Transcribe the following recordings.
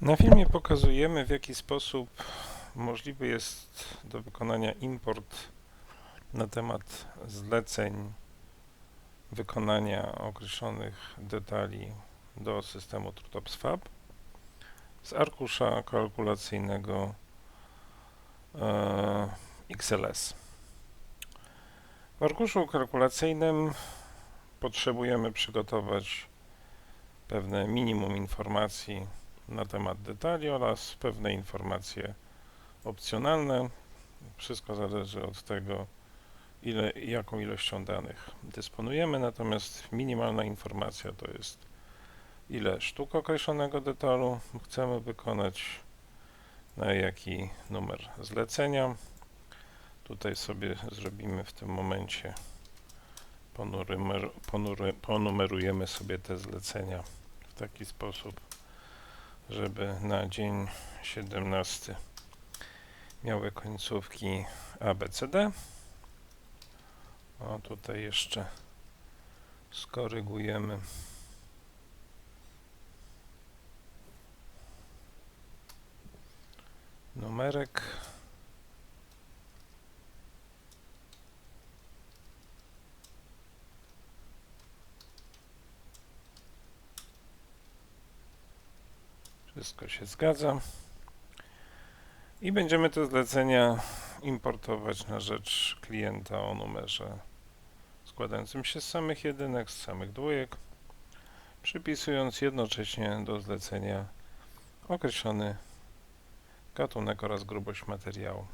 Na filmie pokazujemy w jaki sposób możliwy jest do wykonania import na temat zleceń wykonania określonych detali do systemu TrueTops Fab z arkusza kalkulacyjnego e, XLS. W arkuszu kalkulacyjnym potrzebujemy przygotować pewne minimum informacji na temat detali oraz pewne informacje opcjonalne. Wszystko zależy od tego, ile, jaką ilością danych dysponujemy, natomiast minimalna informacja to jest ile sztuk określonego detalu chcemy wykonać, na jaki numer zlecenia. Tutaj sobie zrobimy w tym momencie, ponumerujemy sobie te zlecenia w taki sposób, żeby na dzień 17 miały końcówki ABCD. O, tutaj jeszcze skorygujemy. Numerek. Wszystko się zgadza. I będziemy te zlecenia importować na rzecz klienta o numerze składającym się z samych jedynek, z samych dwójek, przypisując jednocześnie do zlecenia określony gatunek oraz grubość materiału.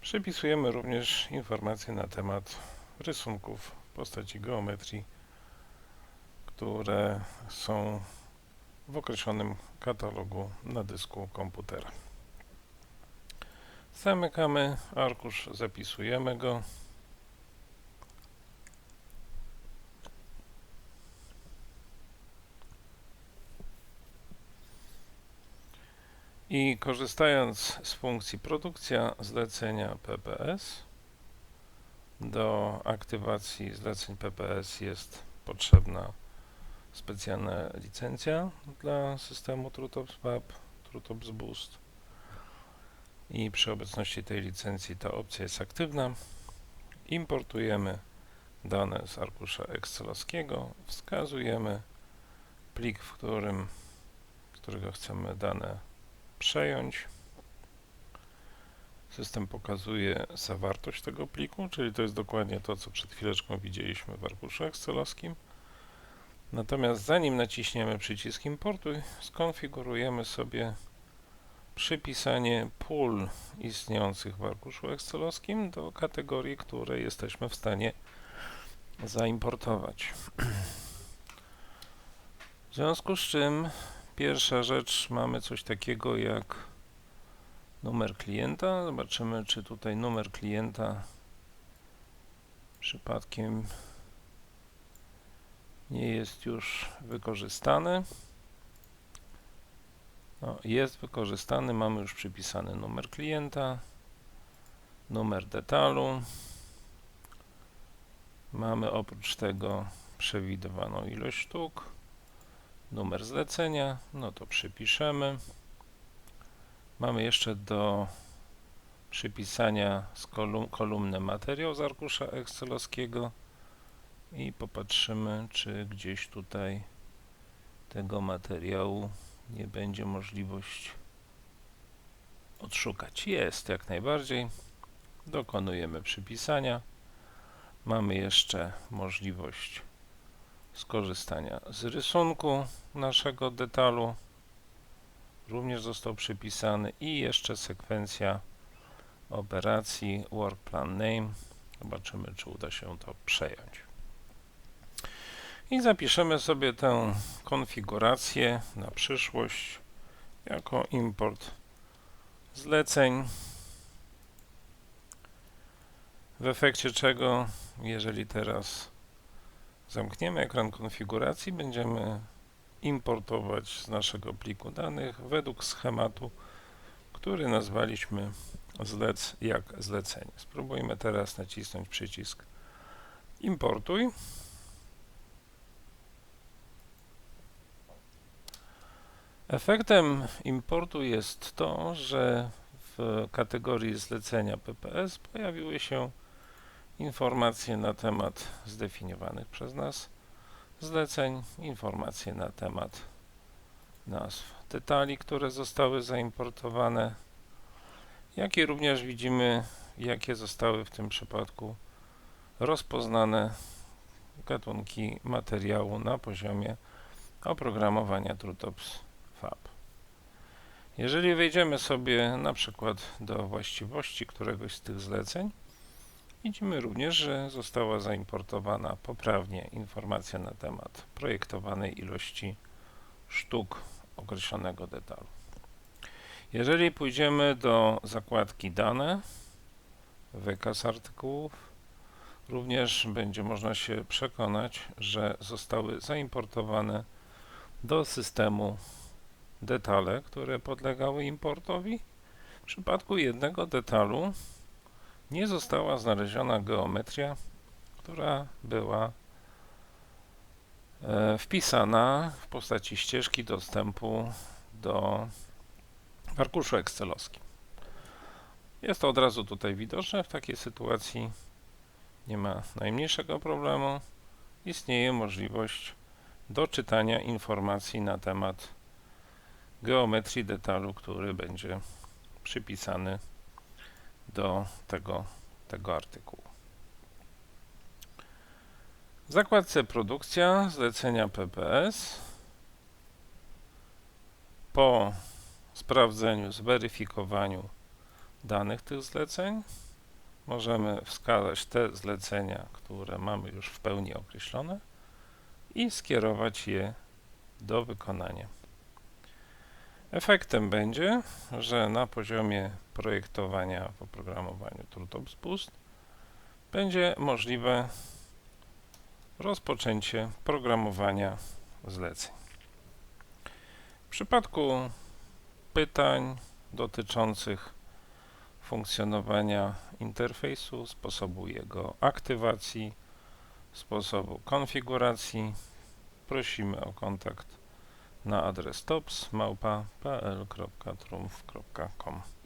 Przypisujemy również informacje na temat rysunków w postaci geometrii, które są w określonym katalogu na dysku komputera. Zamykamy arkusz, zapisujemy go. I korzystając z funkcji produkcja zlecenia PPS, do aktywacji zleceń PPS jest potrzebna specjalna licencja dla systemu TrueTops Web, TrueTops Boost i przy obecności tej licencji ta opcja jest aktywna. Importujemy dane z arkusza excelowskiego, wskazujemy plik, w którym, którego chcemy dane przejąć. System pokazuje zawartość tego pliku, czyli to jest dokładnie to, co przed chwileczką widzieliśmy w arkuszu excelowskim. Natomiast zanim naciśniemy przycisk importuj, skonfigurujemy sobie przypisanie pól istniejących w arkuszu excelowskim do kategorii, które jesteśmy w stanie zaimportować. W związku z czym pierwsza rzecz mamy coś takiego jak numer klienta. Zobaczymy, czy tutaj numer klienta przypadkiem nie jest już wykorzystany. No, jest wykorzystany, mamy już przypisany numer klienta, numer detalu. Mamy oprócz tego przewidywaną ilość sztuk, numer zlecenia, no to przypiszemy. Mamy jeszcze do przypisania z kolum kolumny materiał z arkusza excelowskiego i popatrzymy, czy gdzieś tutaj tego materiału nie będzie możliwość odszukać. Jest jak najbardziej. Dokonujemy przypisania. Mamy jeszcze możliwość skorzystania z rysunku naszego detalu. Również został przypisany i jeszcze sekwencja operacji work plan name. Zobaczymy, czy uda się to przejąć. I zapiszemy sobie tę konfigurację na przyszłość jako import zleceń. W efekcie czego, jeżeli teraz zamkniemy ekran konfiguracji, będziemy importować z naszego pliku danych według schematu, który nazwaliśmy zlec jak zlecenie. Spróbujmy teraz nacisnąć przycisk importuj. Efektem importu jest to, że w kategorii zlecenia PPS pojawiły się informacje na temat zdefiniowanych przez nas zleceń, informacje na temat nazw detali, które zostały zaimportowane, jak i również widzimy, jakie zostały w tym przypadku rozpoznane gatunki materiału na poziomie oprogramowania TrueTops Fab. Jeżeli wejdziemy sobie na przykład do właściwości któregoś z tych zleceń, widzimy również, że została zaimportowana poprawnie informacja na temat projektowanej ilości sztuk określonego detalu. Jeżeli pójdziemy do zakładki dane, wykaz artykułów, również będzie można się przekonać, że zostały zaimportowane do systemu detale, które podlegały importowi. W przypadku jednego detalu nie została znaleziona geometria, która była e, wpisana w postaci ścieżki dostępu do arkuszu excelowskim. Jest to od razu tutaj widoczne. W takiej sytuacji nie ma najmniejszego problemu. Istnieje możliwość doczytania informacji na temat geometrii detalu, który będzie przypisany do tego, tego artykułu. W zakładce produkcja zlecenia PPS po sprawdzeniu, zweryfikowaniu danych tych zleceń możemy wskazać te zlecenia, które mamy już w pełni określone i skierować je do wykonania. Efektem będzie, że na poziomie projektowania w oprogramowaniu TrueTops Boost będzie możliwe rozpoczęcie programowania zleceń. W przypadku pytań dotyczących funkcjonowania interfejsu, sposobu jego aktywacji, sposobu konfiguracji, prosimy o kontakt na adres tops.pl.trumf.com.